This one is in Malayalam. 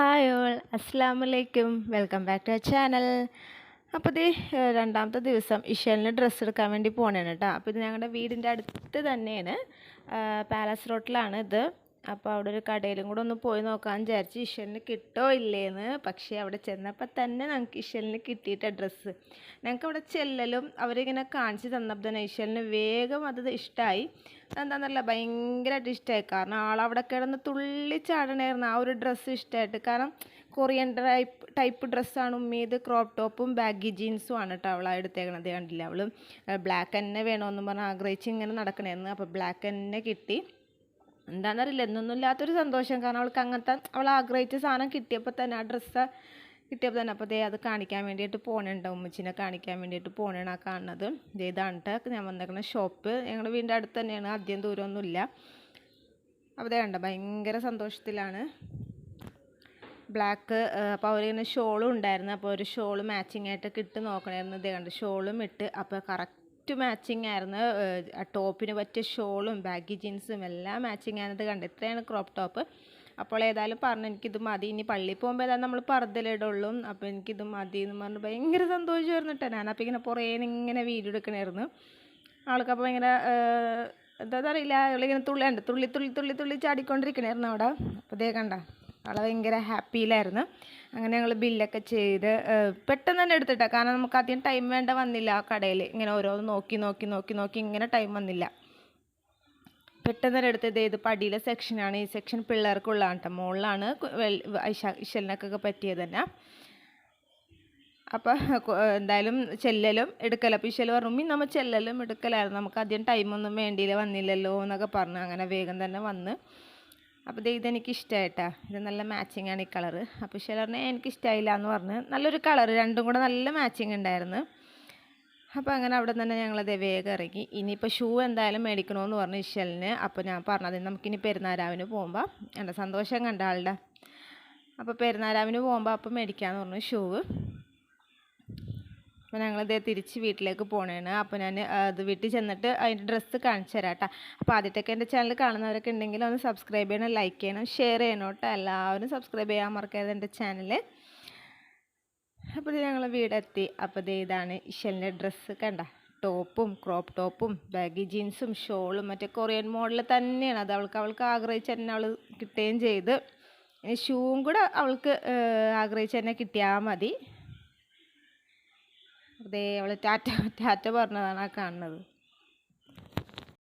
ഹായ് ഓൾ അസ്സാം വലൈക്കും വെൽക്കം ബാക്ക് ടു ചാനൽ. അപ്പോൾ ഇത് രണ്ടാമത്തെ ദിവസം ഇഷലിന് ഡ്രസ്സ് എടുക്കാൻ വേണ്ടി പോകണേണ് കേട്ടോ അപ്പോൾ ഇത് ഞങ്ങളുടെ വീടിന്റെ അടുത്ത് തന്നെയാണ്. പാലസ് റോട്ടിലാണ് ഇത്. അപ്പോൾ അവിടെ ഒരു കടയിലും കൂടെ ഒന്ന് പോയി നോക്കാൻ വിചാരിച്ച് ഇഷലിന് കിട്ടോ ഇല്ലേന്ന്. പക്ഷേ അവിടെ ചെന്നപ്പോൾ തന്നെ ഞങ്ങൾക്ക് ഇഷലിന് കിട്ടിയിട്ട ഡ്രസ്സ് ഞങ്ങൾക്ക് അവിടെ ചെല്ലലും അവരിങ്ങനെ കാണിച്ച് തന്നപ്പോൾ തന്നെ ഇഷലിന് വേഗം അത് ഇഷ്ടമായി എന്താണെന്നല്ല ഭയങ്കരമായിട്ട് ഇഷ്ടമായി കാരണം ആളവിടെ കിടന്ന് തുള്ളി ചാടണമായിരുന്നു ആ ഒരു ഡ്രസ്സ് ഇഷ്ടമായിട്ട് കാരണം കൊറിയൻ ടൈപ്പ് ടൈപ്പ് ഡ്രസ്സാണ് ഉമ്മീത്. ക്രോപ്പ് ടോപ്പും ബാഗി ജീൻസും ആണ് കേട്ടോ അവൾ എടുത്തേക്കണത്. കണ്ടില്ല അവൾ ബ്ലാക്ക് തന്നെ വേണമെന്ന് പറഞ്ഞ് ആഗ്രഹിച്ച് ഇങ്ങനെ നടക്കണമായിരുന്നു അപ്പോൾ ബ്ലാക്ക് തന്നെ കിട്ടി. എന്താണെന്നറിയില്ല എന്നൊന്നും ഇല്ലാത്തൊരു സന്തോഷം. കാരണം അവൾക്ക് അങ്ങനത്തെ അവൾ ആഗ്രഹിച്ച സാധനം കിട്ടിയപ്പോൾ തന്നെ ആ ഡ്രസ്സ് കിട്ടിയപ്പോൾ തന്നെ അപ്പോൾ ദേ അത് കാണിക്കാൻ വേണ്ടിയിട്ട് പോകണുണ്ട് ഉമ്മച്ചിനെ കാണിക്കാൻ വേണ്ടിയിട്ട് പോകണേണ് ആ കാണുന്നത്. ദേ ഇതാണ് ഞാൻ വന്നേക്കുന്ന ഷോപ്പ് ഞങ്ങളുടെ വീടിന്റെ അടുത്ത് തന്നെയാണ് അധികം ദൂരമൊന്നുമില്ല. അപ്പോൾ ദേ കണ്ട ഭയങ്കര സന്തോഷത്തിലാണ്. ബ്ലാക്ക് അപ്പോൾ അവരിങ്ങനെ ഷോളും ഉണ്ടായിരുന്നു. അപ്പോൾ ഒരു ഷോൾ മാച്ചിങ് ആയിട്ട് കിട്ട് നോക്കണമായിരുന്നു ഇതേ കണ്ട് ഷോളും ഇട്ട് അപ്പോൾ കറക്റ്റ് മാച്ചിങ് ആയിരുന്നു ടോപ്പിന് പറ്റിയ ഷോളും ബാഗി ജീൻസും എല്ലാം മാച്ചിങ് ആയിരുന്നത് കണ്ട്. ഇത്രയാണ് ക്രോപ്പ് ടോപ്പ് അപ്പോൾ ഏതായാലും പറഞ്ഞു എനിക്കിത് മതി. ഇനി പള്ളിയിൽ പോകുമ്പോൾ ഏതായാലും നമ്മൾ പറതലിടുള്ളൂ അപ്പോൾ എനിക്കിത് മതി എന്ന് പറഞ്ഞ് ഭയങ്കര സന്തോഷമായിരുന്നു കേട്ടോ ഞാനപ്പോൾ ഇങ്ങനെ പുറേ ഇങ്ങനെ വീഡിയോ എടുക്കണമായിരുന്നു ആൾക്കപ്പോൾ ഭയങ്കര എന്താ അറിയില്ല. ഇവളിങ്ങനെ തുള്ളി ഉണ്ട് തുള്ളി തുള്ളി തുള്ളി തുള്ളി ചാടിക്കൊണ്ടിരിക്കണമായിരുന്നു അവിടെ. അപ്പോൾ ഇതേ കണ്ട? അവളെ ഭയങ്കര ഹാപ്പിയിലായിരുന്നു. അങ്ങനെ ഞങ്ങൾ ബില്ലൊക്കെ ചെയ്ത് പെട്ടെന്ന് തന്നെ എടുത്തിട്ടാ. കാരണം നമുക്ക് അധികം ടൈം വേണ്ട വന്നില്ല ആ കടയിൽ ഇങ്ങനെ ഓരോന്ന് നോക്കി നോക്കി നോക്കി നോക്കി ഇങ്ങനെ ടൈം വന്നില്ല. പെട്ടെന്ന് തന്നെ എടുത്തത് ഇത് പടിയിലെ സെക്ഷനാണ് ഈ സെക്ഷൻ പിള്ളേർക്കുള്ളതാണ് കേട്ടോ മുകളിലാണ് ഇശലിനൊക്കെ പറ്റിയത് തന്നെ. അപ്പോൾ എന്തായാലും ചെല്ലലും എടുക്കലും. അപ്പോൾ ഇശൽ പറഞ്ഞു നമ്മൾ ചെല്ലലും എടുക്കലായിരുന്നു. നമുക്ക് അധികം ടൈമൊന്നും വേണ്ടിയില്ല വന്നില്ലല്ലോ എന്നൊക്കെ പറഞ്ഞു. അങ്ങനെ വേഗം തന്നെ വന്ന്. അപ്പോൾ ദേ ഇതെനിക്ക് ഇഷ്ടമായിട്ടാ ഇത് നല്ല മാച്ചിങ് ആണ് ഈ കളറ് അപ്പോൾ പറഞ്ഞാൽ എനിക്ക് ഇഷ്ടമായില്ല എന്ന് പറഞ്ഞ്. നല്ലൊരു കളർ രണ്ടും കൂടെ നല്ല മാച്ചിങ് ഉണ്ടായിരുന്നു അപ്പോൾ അങ്ങനെ അവിടെ തന്നെ ഞങ്ങളത് വേഗം ഇറങ്ങി. ഇനിയിപ്പോൾ ഷൂ എന്തായാലും മേടിക്കണമെന്ന് പറഞ്ഞു ഇഷലിന്. അപ്പോൾ ഞാൻ പറഞ്ഞത് നമുക്കിനി പെരുന്നാരാവിന് പോകുമ്പോൾ എന്റെ സന്തോഷം കണ്ട ആളുടെ. അപ്പോൾ പെരുന്നാരാവിന് പോകുമ്പോൾ അപ്പം മേടിക്കാമെന്ന് പറഞ്ഞു ഷൂവ് അപ്പോൾ ഞങ്ങളിത് തിരിച്ച് വീട്ടിലേക്ക് പോകണേണ് അപ്പോൾ ഞാൻ അത് വീട്ടിൽ ചെന്നിട്ട് അതിന്റെ ഡ്രസ്സ് കാണിച്ചു തരാം കേട്ടോ അപ്പോൾ ആദ്യത്തേക്ക് എന്റെ ചാനൽ കാണുന്നവരൊക്കെ ഉണ്ടെങ്കിൽ ഒന്ന് സബ്സ്ക്രൈബ് ചെയ്യണം ലൈക്ക് ചെയ്യണം ഷെയർ ചെയ്യണം കേട്ടോ എല്ലാവരും സബ്സ്ക്രൈബ് ചെയ്യാൻ മറക്കരുത് എന്റെ ചാനൽ അപ്പോൾ ഇത് ഞങ്ങൾ വീടെത്തി. അപ്പോൾ ഇത് ഇതാണ് ഇഷലിന്റെ ഡ്രസ്സ് കണ്ട. ടോപ്പും ക്രോപ്പ് ടോപ്പും ബാഗി ജീൻസും ഷോളും മറ്റേ കൊറിയൻ മോഡൽ തന്നെയാണ്. അത് അവൾക്ക് അവൾക്ക് ആഗ്രഹിച്ച് തന്നെ അവൾ കിട്ടുകയും ചെയ്ത്. ഷൂവും കൂടെ അവൾക്ക് ആഗ്രഹിച്ച് തന്നെ കിട്ടിയാൽ മതി. അതേ അവൾ ടാറ്റ ടാറ്റ പറഞ്ഞതാണ് ആ കാണുന്നത്.